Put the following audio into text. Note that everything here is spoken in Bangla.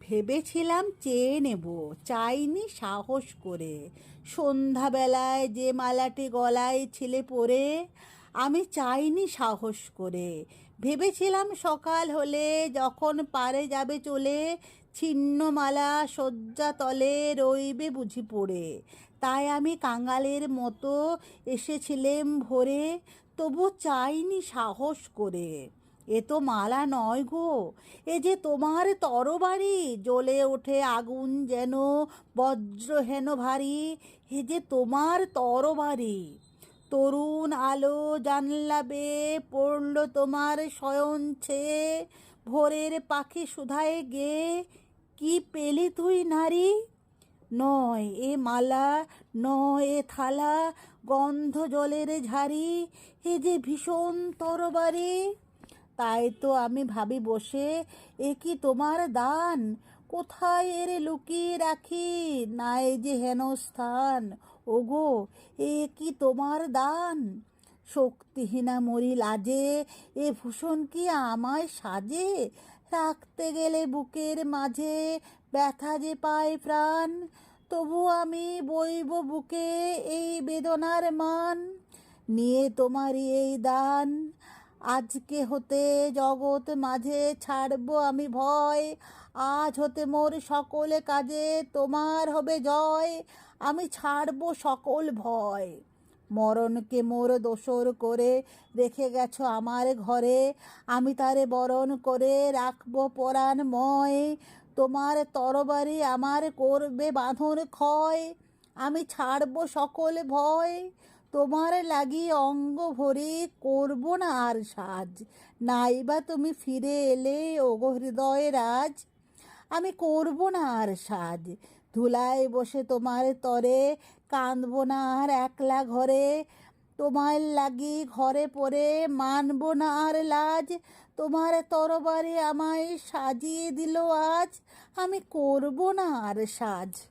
ভেবেছিলাম চেয়ে নেব, চাইনি সাহস করে। সন্ধ্যাবেলায় যে মালাটি গলায় ছিলে পরে, আমি চাইনি সাহস করে। ভেবেছিলাম সকাল হলে যখন পারে যাবে চলে ছিন্ন মালা শয্যা তলে রইবে বুঝি পড়ে। তাই আমি কাঙালের মতো এসেছিলেম ভোরে, তবু চাইনি সাহস করে। এ তো মালা নয় গো, এ যে তোমার তরবারি, জ্বলে ওঠে আগুন যেন বজ্র হেন ভারী, এ যে তোমার তরবারি। তরুণ আলো জানলা বেয়ে পড়ল তোমার শয়ন ছে, ভোরের পাখি সুধায় গে, কি পেলি তুই নারী? নয় এ মালা, নয় এ থালা, গন্ধ জলের ঝাড়ি, এ যে ভীষণ তরবারি। তাই তো আমি ভাবি বসে, এ কি তোমার দান? কোথায় এরে লুকিয়ে রাখি? নাই যে হেন স্থান। ওগো, এ কি তোমার দান? শক্তিহীনা মরি লাজে, এ ভূষণ কি আমায় সাজে? রাখতে গেলে বুকের মাঝে ব্যথা যে পায় প্রাণ, তবু আমি বইব বুকে এই বেদনার মান। নিয়ে তোমারই এই দান। আজকে হতে জগৎ মাঝে ছাড়ব আমি ভয়। আজ হতে মোর সকলে কাজে, তোমার হবে জয়। আমি ছাড়বো সকল ভয়। মরণকে মোর দোসর করে রেখে গেছো আমার ঘরে। আমি তারে বরণ করে রাখব পরাণময়। তোমার তরবারি আমার করবে বাঁধন ক্ষয়। আমি ছাড়বো সকল ভয়। তোমার লাগি অঙ্গ ভরে করব না আর সাজ। নাইবা তুমি ফিরে এলে, ওগো হৃদয় রাজ। আমি করব না আর সাজ। ধুলায় বসে তোমার তরে, কাঁদব না আর একলা ঘরে। তোমার লাগি ঘরে পড়ে, মানব না আর লাজ। তোমার তরবারে আমায় সাজিয়ে দিল আজ। আমি করব না আর সাজ।